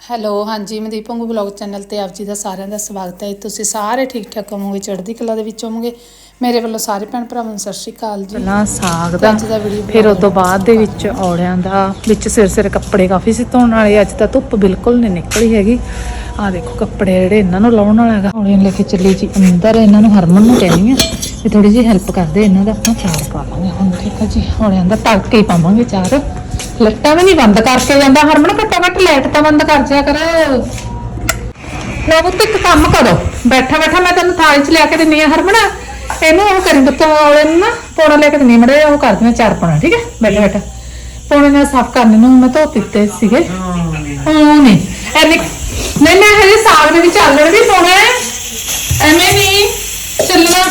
Hello ਹਾਂਜੀ ਮਨਦੀਪ ਪੰਗੂ blog channel ਤੇ ਆਪ ਜੀ ਦਾ ਸਾਰਿਆਂ ਦਾ ਸਵਾਗਤ ਹੈ। ਤੁਸੀਂ ਸਾਰੇ ਠੀਕ ਠਾਕ ਹੋਵੋਗੇ? ਚੜ੍ਹਦੀ ਕਲਾ ਦੇ ਵਿੱਚ ਹੋਵੋਗੇ? ਮੇਰੇ ਵੱਲੋਂ ਸਾਰੇ ਭੈਣ ਭਰਾਵਾਂ ਨੂੰ ਸਤਿ ਸ਼੍ਰੀ ਅਕਾਲ ਜੀ। ਪਹਿਲਾਂ ਸਾਗ ਦਾ ਅੱਜ ਦਾ ਵੀਡੀਓ ਫਿਰ ਉਸ ਤੋਂ ਬਾਅਦ ਦੇ ਵਿੱਚ ਔਲਿਆਂ ਦਾ ਵਿੱਚ ਸਿਰ ਸਿਰ ਕੱਪੜੇ ਕਾਫੀ ਸੀ ਧੋਣ ਵਾਲੇ ਅੱਜ ਤਾਂ ਧੁੱਪ ਬਿਲਕੁਲ ਨਹੀਂ ਨਿਕਲੀ ਹੈਗੀ। ਆ ਦੇਖੋ ਕੱਪੜੇ ਜਿਹੜੇ ਇਹਨਾਂ ਨੂੰ ਲਾਉਣ ਵਾਲਾ ਹੈਗਾ। ਔਲਿਆਂ ਨੂੰ ਲੈ ਕੇ ਚੱਲੀ ਜੀ ਅੰਦਰ ਇਹਨਾਂ ਨੂੰ ਹਰਮਨ ਨੂੰ ਕਹਿਣੀ ਆ ਵੀ ਥੋੜੀ ਜਿਹੀ ਹੈਲਪ ਕਰਦੇ ਇਹਨਾਂ ਦਾ ਆਪਾਂ ਚਾਰ ਪਾ ਲਾਂਗੇ। ਹੁਣ ਠੀਕ ਹੈ ਜੀ ਔਲਿਆਂ ਦਾ ਤੜਕੇ ਹੀ ਪਾਵਾਂਗੇ ਚਾਰ। ਲੱਟਾਂ ਵੀ ਨਹੀਂ ਬੰਦ ਕਰਕੇ ਜਾਂਦਾ। ਹਰਮਨ ਘੱਟੋ ਘੱਟ ਲਾਈਟ ਤਾਂ ਬੰਦ ਕਰ ਜਿਆ ਕਰ। ਲੋ ਪੁੱਤ, ਇੱਕ ਕੰਮ ਕਰੋ। ਬੈਠਾ ਬੈਠਾ ਮੈਂ ਤੈਨੂੰ ਥਾਲੀ 'ਚ ਲਿਆ ਕੇ ਦਿੰਨੀ ਆ, ਹਰਮਨ। ਇਹਨੂੰ ਉਹ ਕਰੀ ਬੱਤੋਂ ਵਾਲੇ ਨੂੰ ਨਾ, ਪੌਣਾ ਲੈ ਕੇ ਦਿੰਨੀ ਮੜੇ ਉਹ ਕਰ ਦਿੰਦੇ ਚਾਰ ਪੌਣਾ, ਠੀਕ ਹੈ? ਬੈਠਾ ਬੈਠਾ ਪੌਣੇ ਨਾਲ ਸਾਫ਼ ਕਰਨੇ ਨੂੰ ਮੈਂ ਧੋ ਦਿੱਤੇ ਸੀਗੇ। ਉਹ ਨਹੀਂ। ਐਨੇ ਨਹੀਂ, ਮੈਂ ਹਜੇ ਸਾਗ ਦੇ ਵਿੱਚ ਚੱਲਣ ਵੀ ਪਾਉਣਾ। ਹੈ ਐਵੇਂ ਨਹੀਂ। ਚੱਲਣਾ।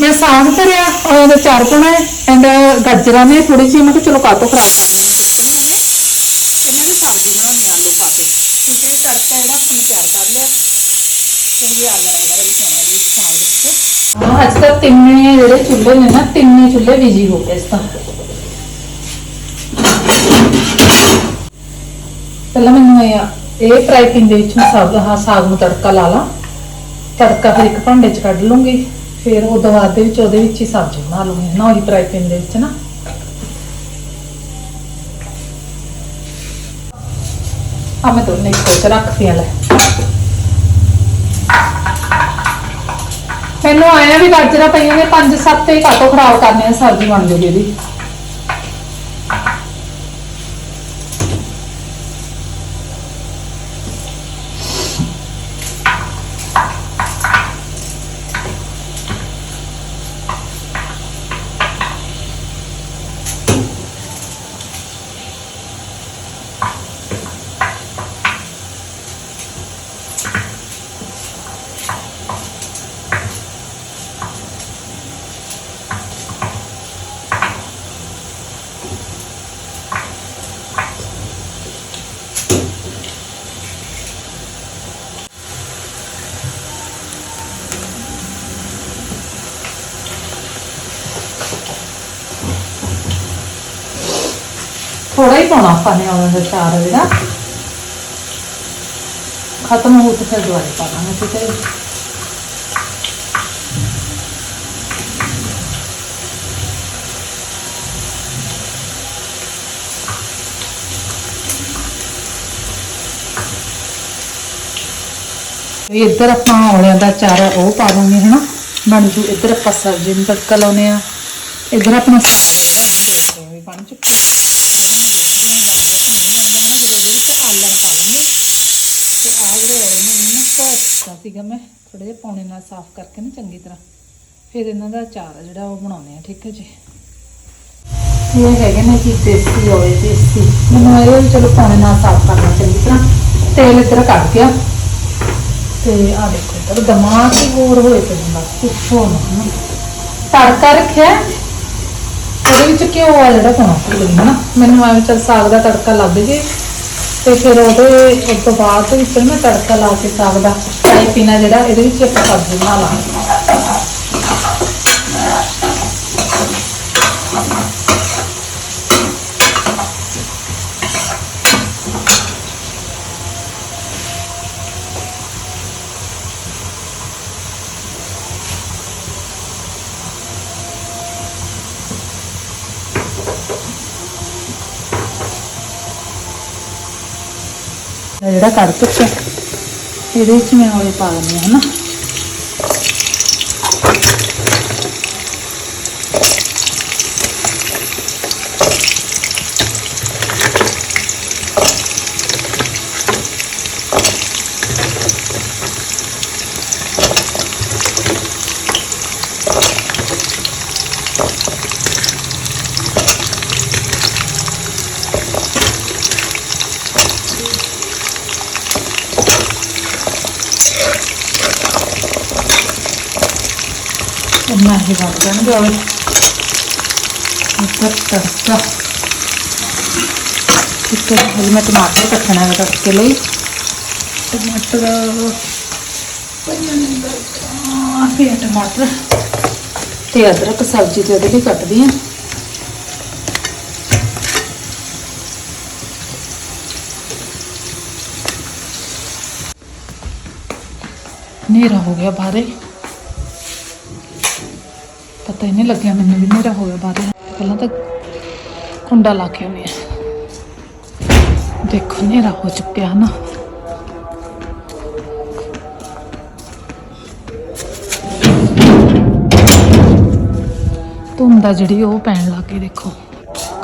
ਮੈਂ ਸਾਗ ਭਰਿਆ ਉਹਦਾ ਚਾਰ ਪਾਉਣਾ ਹੈ ਐਂਡ ਗਾਜਰਾਂ ਨੇ ਥੋੜੀ ਜਿਹੀ, ਮੈਂ ਕਿਹਾ ਚਲੋ ਕਾਤੋਂ ਖਰਾਬ ਕਰ ਲੈਣੀ ਇਹਨਾਂ ਦੀ ਸਬਜ਼ੀ ਬਣਾਉਣੀ ਪਾ ਕੇ ਠੀਕ ਹੈ? ਤੜਕਾ ਜਿਹੜਾ ਆਪਾਂ ਤਿਆਰ ਕਰ ਲਿਆ ਥੋੜੀ ਵਗੈਰਾ ਵੀ ਪਾਉਣਾ ਜੀ ਸਾਗ ਵਿੱਚ ਅੱਜ ਤਾਂ ਤਿੰਨੇ ਜਿਹੜੇ ਚੁੱਲ੍ਹੇ ਨੇ ਨਾ, ਤਿੰਨੇ ਚੁੱਲ੍ਹੇ ਬਿਜ਼ੀ ਹੋ ਗਏ ਇਸ ਤਾਂ। ਪਹਿਲਾਂ ਮੈਨੂੰ ਇਹ ਇਹ ਫਰਾਈ ਪੈਨ ਦੇ ਵਿੱਚ ਮੈਂ ਸਾਗ ਹਾਂ ਸਾਗ ਨੂੰ ਤੜਕਾ ਲਾ ਲਾਂ। ਤੜਕਾ ਫਿਰ ਇੱਕ ਭਾਂਡੇ 'ਚ ਕੱਢ ਲੂੰਗੀ। ਫਿਰ ਉਹ ਤੋਂ ਬਾਅਦ ਦੇ ਵਿੱਚ ਉਹਦੇ ਵਿੱਚ ਹੀ ਸਬਜ਼ੀ ਬਣਾ ਲੂੰਗੀ। ਨਾ ਉਹੀ ਫਰਾਈ ਪੈਨ ਦੇ ਵਿੱਚ ਨਾ ਆ ਮੈਂ ਦੋਨੇ ਲੈ। ਮੈਨੂੰ ਆਇਆ ਵੀ ਗਾਜਰਾਂ ਪਈਆਂ ਨੇ, ਪੰਜ ਸੱਤ ਹੀ ਕਾਟੋ ਖਰਾਬ ਕਰਨੇ ਆ, ਸਬਜ਼ੀ ਬਣ ਜੂਗੀ ਇਹਦੀ। ਥੋੜਾ ਹੀ ਪਾਉਣਾ ਆਪਾਂ ਨੇ ਉਹਨਾਂ ਦਾ ਚਾਰ ਜਿਹੜਾ ਖਤਮ ਹੋ ਤੇ ਫਿਰ ਦੁਬਾਰਾ ਪਾ ਦਾਂਗੇ, ਠੀਕ ਹੈ ਵੀ ਇੱਧਰ ਆਪਾਂ ਔਲਿਆਂ ਦਾ ਚਾਰ ਉਹ ਪਾ ਦਾਂਗੇ ਹਨਾ ਬਣ ਜੂ, ਇੱਧਰ ਆਪਾਂ ਸਬਜ਼ੀ ਨੂੰ ਤੜਕਾ ਲਾਉਨੇ ਆ ਇੱਧਰ ਆਪਣਾ ਸਾਗ ਜਿਹੜਾ ਇਹਨੂੰ ਦੇਖਦੇ ਆ ਵੀ ਬਣ ਚੁੱਕਾ ਇਹਨਾਂ ਨੂੰ ਦੇਖਦੇ ਆ ਬਣ ਗਿਆ ਕਿ ਨਹੀਂ ਬਣ ਗਿਆ ਨਾ ਜਦੋਂ ਇਹਦੇ ਵਿੱਚ ਆਲਣ ਪਾ ਲਾਂਗੇ ਤੇ ਆਹ ਜਿਹੜੇ ਔਲੇ ਨੇ ਨਾ ਧੋਤਾ ਸੀਗਾ ਮੈਂ ਥੋੜੇ ਜਿਹਾ ਪਾਉਣੇ ਨਾਲ ਸਾਫ਼ ਕਰਕੇ ਨਾ ਚੰਗੀ ਤਰ੍ਹਾਂ। ਫਿਰ ਇਹਨਾਂ ਦਾ ਅਚਾਰ ਆ ਜਿਹੜਾ ਉਹ ਬਣਾਉਨੇ ਆ ਠੀਕ ਹੈ ਜੀ। ਇਹ ਹੈਗੇ ਨੇ ਜੀ ਦੇਸੀ ਔਲੇ ਦੇਸੀ। ਮੈਨੂੰ ਇਹ ਚਲੋ ਪਾਉਣੇ ਨਾਲ ਸਾਫ਼ ਕਰਨਾ ਚੰਗੀ ਤਰ੍ਹਾਂ। ਤੇਲ ਇੱਧਰ ਕੱਢ ਗਿਆ ਤੇ ਆ ਦੇਖੋ ਇੱਧਰ ਦਿਮਾਗ ਹੀ ਹੋਰ ਹੋਏ ਪਏ ਨੇ ਬਸ ਪੁੱਛੋ ਨਾ। ਤੜਕਾ ਰੱਖਿਆ। ਉਹਦੇ ਵਿੱਚ ਘਿਓ ਆ ਜਿਹੜਾ ਪਾਉਣਾ ਭੁੱਲ ਗਈ ਨਾ। ਮੈਨੂੰ ਐਵੇਂ ਚੱਲ ਸਾਗ ਦਾ ਤੜਕਾ ਲੱਗ ਜੇ। ਤੇ ਫਿਰ ਉਹਦੇ ਉਸ ਤੋਂ ਬਾਅਦ ਵਿੱਚ ਮੈਂ ਤੜਕਾ ਲਾ ਕੇ ਸਾਗ ਦਾ ਫਰਾਈ ਪੀਣਾ ਜਿਹੜਾ, ਇਹਦੇ ਵਿੱਚ ਆਪਾਂ ਸਬਜ਼ੀ ਬਣਾ ਲਾਂਗੇ। ਜਿਹੜਾ ਕੱਢ ਚੁੱਕਿਆ ਇਹਦੇ ਵਿੱਚ ਮੈਂ ਔਲੇ ਪਾ ਦਿੰਦੀ ਹਾਂ ਹਨਾ? ਬਣਾ ਕੇ ਬਣ ਜਾਣਗੇ ਔਰ ਇੱਕ ਤੜਕਾ। ਇੱਕ ਹਲ ਮੈਂ ਟਮਾਟਰ ਕੱਟਣਾ ਹੈ ਤੜਕੇ ਲਈ। ਟਮਾਟਰ ਫਿਰ ਟਮਾਟਰ। ਤੇ ਅਦਰਕ ਸਬਜ਼ੀ ਤੇ ਉਹਦੇ ਲਈ ਕੱਟਦੀ ਹਾਂ। ਹਨੇਰਾ ਹੋ ਗਿਆ ਬਾਹਰੇ। ਪਤਾ ਹੀ ਨਹੀਂ ਲੱਗਿਆ ਮੈਨੂੰ ਵੀ ਹਨੇਰਾ ਹੋ ਗਿਆ ਬਾਹਰੇ ਪਹਿਲਾਂ ਤਾਂ ਕੁੰਡਾ ਲਾ ਕੇ ਆਉਣੀ ਆ। ਦੇਖੋ, ਹਨੇਰਾ ਹੋ ਚੁੱਕਿਆ ਨਾ ਧੁੰਦ ਜਿਹੜੀ, ਉਹ ਪੈਣ ਲੱਗ ਗਈ, ਦੇਖੋ।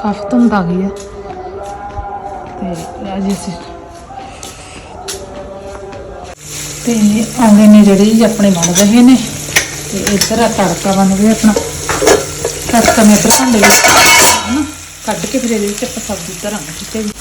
ਕਾਫੀ ਧੁੰਦ ਆ ਗਈ ਹੈ ਤੇ ਅੱਜ ਅਸੀਂ। ਤੇ ਆਉਂਦੇ ਨੇ ਜਿਹੜੇ ਆਪਣੇ ਬਣ ਰਹੇ ਨੇ। ਤੇ ਇੱਧਰ ਆ ਤੜਕਾ ਬਣ ਰਿਹਾ ਆਪਣਾ ਤੜਕਾ ਮੈਂ ਇੱਧਰ ਭਾਂਡੇ ਵਿੱਚ ਹਨਾ ਕੱਢ ਕੇ ਫਿਰ ਇਹਦੇ ਵਿੱਚ ਆਪਾਂ ਸਬਜ਼ੀ ਧਰਾਂਗੇ ਠੀਕ ਹੈ ਜੀ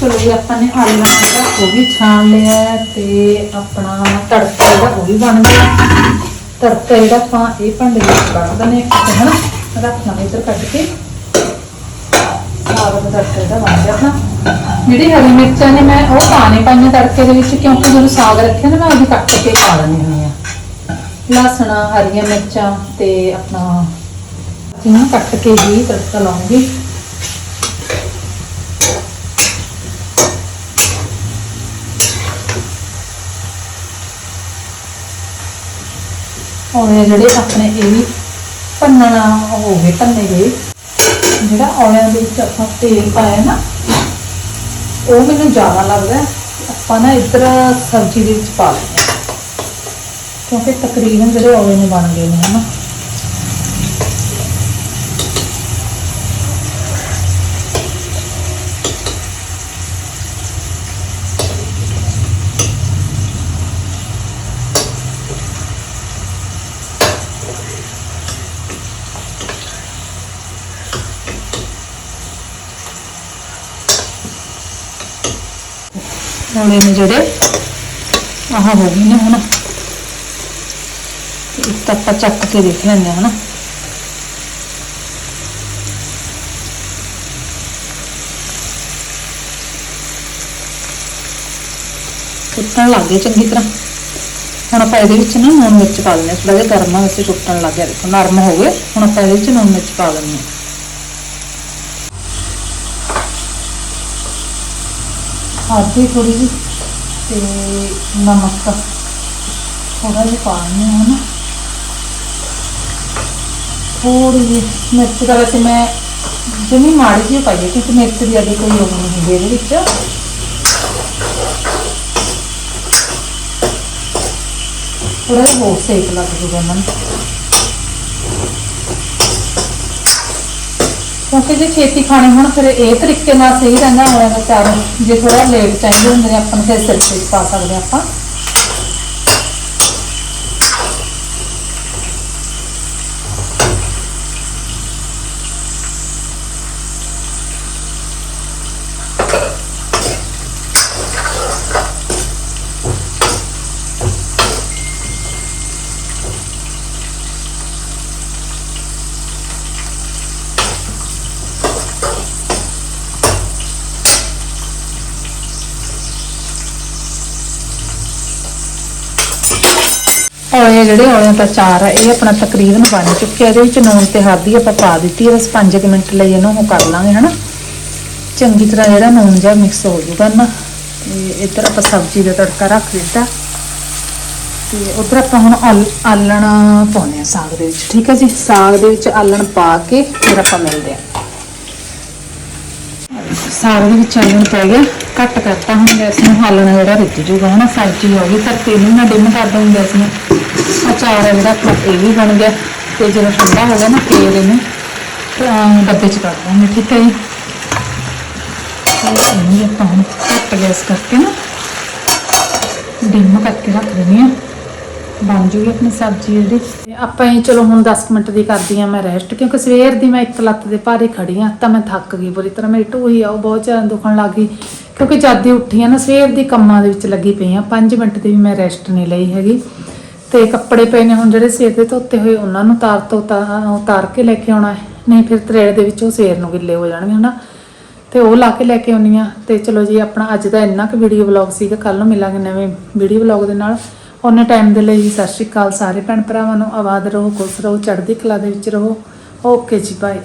ਚਲੋ ਜੀ, ਆਪਾਂ ਨੇ ਆਲੂ ਜਿਹੜਾ ਉਹ ਵੀ ਛਾਣ ਲਿਆ ਤੇ ਆਪਣਾ ਤੜਕਾ ਜਿਹੜਾ ਉਹ ਵੀ ਬਣ ਗਿਆ। ਤੜਕਾ ਜਿਹੜਾ ਆਪਾਂ ਇਹ ਭਾਂਡੇ ਵਿੱਚ ਕੱਢ ਦਨੇ ਹਨਾ, ਰੱਖ ਲਾਂਗੇ ਇੱਧਰ ਕੱਢ ਕੇ। ਸਾਗ ਤੜਕਾ ਜਿਹੜਾ ਬਣ ਗਿਆ ਆਪਣਾ। ਜਿਹੜੀ ਹਰੀ ਮਿਰਚਾਂ ਨੇ ਮੈਂ ਉਹ ਪਾਣੇ ਪਾਈਆਂ ਤੜਕੇ ਦੇ ਵਿੱਚ, ਕਿਉਂਕਿ ਜਦੋਂ ਸਾਗ ਰੱਖਿਆ ਨਾ, ਮੈਂ ਉਹਦੀ ਕੱਟ ਕੇ ਪਾ ਲੈਣੀ ਹੁੰਦੀ ਆ ਲਸਣ, ਹਰੀਆਂ ਮਿਰਚਾਂ ਤੇ ਆਪਣਾ ਜਿਹਨੂੰ ਕੱਟ ਕੇ ਹੀ ਤੜਕਾ ਲਾਉਂਗੀ। ਔਲੇ ਜਿਹੜੇ ਆਪਣੇ ਇਹ ਵੀ ਭੰਨਣਾ ਹੋ ਗਏ ਭੰਨੇ ਗਏ। ਜਿਹੜਾ ਔਲਿਆਂ ਦੇ ਵਿੱਚ ਆਪਾਂ ਤੇਲ ਪਾਇਆ ਨਾ, ਉਹ ਮੈਨੂੰ ਜ਼ਿਆਦਾ ਲੱਗਦਾ ਆਪਾਂ ਨਾ ਇੱਧਰ ਸਬਜ਼ੀ ਦੇ ਵਿੱਚ ਪਾ ਲੈਂਦੇ ਕਿਉਂਕਿ ਤਕਰੀਬਨ ਜਿਹੜੇ ਔਲੇ ਨੇ ਬਣ ਗਏ ਨੇ, ਹਨਾ। ਔਲੇ ਨੇ ਜਿਹੜੇ ਆਹ ਹੋ ਗਏ ਨੇ ਹੁਣ। ਤੇ ਇੱਕ ਆਪਾਂ ਚੱਕ ਕੇ ਦੇਖ ਲੈਂਦੇ ਹਾਂ, ਹਨਾ। ਟੁੱਟਣ ਲੱਗ ਗਏ ਚੰਗੀ ਤਰ੍ਹਾਂ। ਹੁਣ ਆਪਾਂ ਇਹਦੇ ਵਿੱਚ ਨਾ ਨੂਨ ਮਿਰਚ ਪਾ ਲੈਂਦੇ ਹਾਂ। ਥੋੜਾ ਜਿਹਾ ਗਰਮ ਆ, ਵੈਸੇ ਟੁੱਟਣ ਲੱਗ ਗਿਆ। ਦੇਖੋ, ਨਰਮ ਹੋ ਗਏ। ਹੁਣ ਆਪਾਂ ਇਹਦੇ ਵਿੱਚ ਨੂਨ ਮਿਰਚ ਪਾ ਲੈਂਦੇ ਹਾਂ। ਹਲਦੀ ਥੋੜੀ ਜਿਹੀ ਤੇ ਨਮਕ ਥੋੜਾ ਜਿਹਾ ਪਾ ਲੈਂਦੇ ਨਾ। ਥੋੜੀ ਜਿਹੀ ਮਿਰਚ ਦਾ ਵੈਸੇ ਮੈਂ ਜਮੀ ਮਾੜੀ ਜਿਹੀ ਪਾਈ ਹੈ, ਕਿਉਂਕਿ ਮਿਰਚ ਦੀ ਅਜੇ ਕੋਈ ਉਹ ਨਹੀਂ ਹੁੰਦੀ ਇਹਦੇ ਵਿੱਚ। ਥੋੜਾ ਜਿਹਾ ਹੋਰ ਸੇਕ ਲੱਗ ਜੂਗਾ ਇਹਨਾਂ ਕਿਉਂਕਿ ਜੇ ਛੇਤੀ ਖਾਣੇ ਹੁਣ ਫਿਰ ਇਹ ਤਰੀਕੇ ਨਾਲ ਸਹੀ ਰਹਿੰਦਾ ਹੋਇਆ ਦਾ ਚਾਰ ਜੇ ਥੋੜਾ ਲੇਟ ਚਾਹੀਦੇ ਹੁੰਦੇ ਨੇ ਆਪਾਂ ਨੂੰ ਫਿਰ ਸਿਰ ਤੇ ਪਾ ਸਕਦੇ ਹਾਂ ਆਪਾਂ ਔਲੇ ਜਿਹੜੇ ਔਲਿਆਂ ਦਾ ਚਾਰ ਹੈ ਇਹ ਆਪਣਾ ਤਕਰੀਬਨ ਬਣ ਚੁੱਕਿਆ ਇਹਦੇ ਵਿੱਚ ਨੂਨ ਤੇ ਹਲਦੀ ਆਪਾਂ ਪਾ ਦਿੱਤੀ ਹੈ ਬਸ 5 ਮਿੰਟ ਲਈ ਇਹਨੂੰ ਉਹ ਕਰ ਲਾਂਗੇ, ਹਨਾ? ਚੰਗੀ ਤਰ੍ਹਾਂ ਜਿਹੜਾ ਨੂਨ ਜਿਹਾ ਮਿਕਸ ਹੋ ਜਾਊਗਾ ਨਾ ਇੱਧਰ ਆਪਾਂ ਸਬਜ਼ੀ ਦਾ ਤੜਕਾ ਰੱਖ ਦਿੱਤਾ। ਤੇ ਉਧਰ ਆਪਾਂ ਹੁਣ ਆਲ- ਆਲਣ ਪਾਉਣੇ ਆ ਸਾਗ ਦੇ ਵਿੱਚ, ਠੀਕ ਹੈ ਜੀ? ਸਾਗ ਦੇ ਵਿੱਚ ਆਲਣ ਪਾ ਕੇ ਫਿਰ ਆਪਾਂ ਮਿਲਦੇ ਆ। ਸਾਗ ਦੇ ਵਿੱਚ ਆਲਣ ਪੈ ਗਿਆ। ਕੱਟ ਕਰਤਾ ਹੁਣ ਗੈਸ ਨੂੰ ਹਾਲਣਾ ਜਿਹੜਾ ਰਿੱਝ ਜੂਗਾ ਹਨਾ ਸਬਜ਼ੀ ਹੋ ਗਈ ਧਰਤੀ ਨੂੰ ਨਾ ਡਿਮ ਕਰ ਦੂੰਗੀ ਗੈਸ ਨੂੰ। ਅਚਾਰ ਹੈ ਜਿਹੜਾ ਆਪਣਾ ਇਹ ਵੀ ਬਣ ਗਿਆ। ਤੇ ਜਦੋਂ ਠੰਡਾ ਹੋ ਗਿਆ ਨਾ ਤੇਲ ਇਹਨੂੰ ਅਹ, ਡੱਬੇ 'ਚ ਕੱਢ ਦਾਂਗੇ ਠੀਕ ਹੈ ਜੀ? ਇਹਨੂੰ ਆਪਾਂ ਹੁਣ ਘੱਟ ਗੈਸ ਕਰਕੇ ਨਾ ਡਿਮ ਕਰਕੇ ਰੱਖ ਦਿੰਦੇ ਹਾਂ। ਬਣ ਜੂਗੀ ਆਪਣੀ ਸਬਜ਼ੀ ਜਿਹੜੀ। ਤੇ ਆਪਾਂ ਹੀ ਚਲੋ ਹੁਣ 10 ਮਿੰਟ ਦੀ ਕਰਦੀ ਆ ਮੈਂ ਰੈਸਟ ਕਿਉਂਕਿ ਸਵੇਰ ਦੀ ਮੈਂ ਇੱਕ ਲੱਤ ਦੇ ਭਾਰੇ ਖੜੀ ਆ ਤਾਂ ਮੈਂ ਥੱਕ ਗਈ ਬੁਰੀ ਤਰ੍ਹਾਂ। ਮੇਰੀ ਢੂਹੀ ਆ, ਉਹ ਬਹੁਤ ਜ਼ਿਆਦਾ ਦੁਖਣ ਲੱਗ ਗਈ, ਕਿਉਂਕਿ ਜਦ ਦੀ ਉੱਠੀ ਆ ਨਾ, ਸਵੇਰ ਦੀ ਕੰਮਾਂ ਦੇ ਵਿੱਚ ਲੱਗੀ ਪਈ ਆ 5 ਮਿੰਟ ਦੀ ਵੀ ਮੈਂ ਰੈਸਟ ਨਹੀਂ ਲਈ ਹੈਗੀ। ਤੇ ਕੱਪੜੇ ਪਏ ਨੇ ਹੁਣ ਜਿਹੜੇ ਸਵੇਰ ਦੇ ਧੋਤੇ ਹੋਏ, ਉਹਨਾਂ ਨੂੰ ਤਾਰ ਤੋਂ ਉਤਾ- ਉਤਾਰ ਕੇ ਲੈ ਕੇ ਆਉਣਾ ਨਹੀਂ ਫਿਰ ਤਰੇੜ ਦੇ ਵਿੱਚ ਉਹ ਸਵੇਰ ਨੂੰ ਗਿੱਲੇ ਹੋ ਜਾਣਗੇ, ਹਨਾ? ਤੇ ਉਹ ਲਾ ਕੇ ਲੈ ਕੇ ਆਉਣੀ ਆ ਤੇ ਚਲੋ ਜੀ, ਆਪਣਾ ਅੱਜ ਦਾ ਇੰਨਾ ਕੁ ਵੀਡੀਓ ਵਲੌਗ ਸੀਗਾ। ਕੱਲ ਨੂੰ ਮਿਲਾਂਗੇ ਨਵੇਂ ਵੀਡੀਓ ਵਲੌਗ ਦੇ ਨਾਲ। ਉਹਨੇ ਟਾਈਮ ਦੇ ਲਈ ਸਤਿ ਸ਼੍ਰੀ ਅਕਾਲ ਸਾਰੇ ਭੈਣ ਭਰਾਵਾਂ ਨੂੰ, ਆਵਾਜ਼ ਰਹੋ, ਖੁਸ਼ ਰਹੋ, ਚੜ੍ਹਦੀ ਕਲਾ ਦੇ ਵਿੱਚ ਰਹੋ। ਓਕੇ ਜੀ ਬਾਏ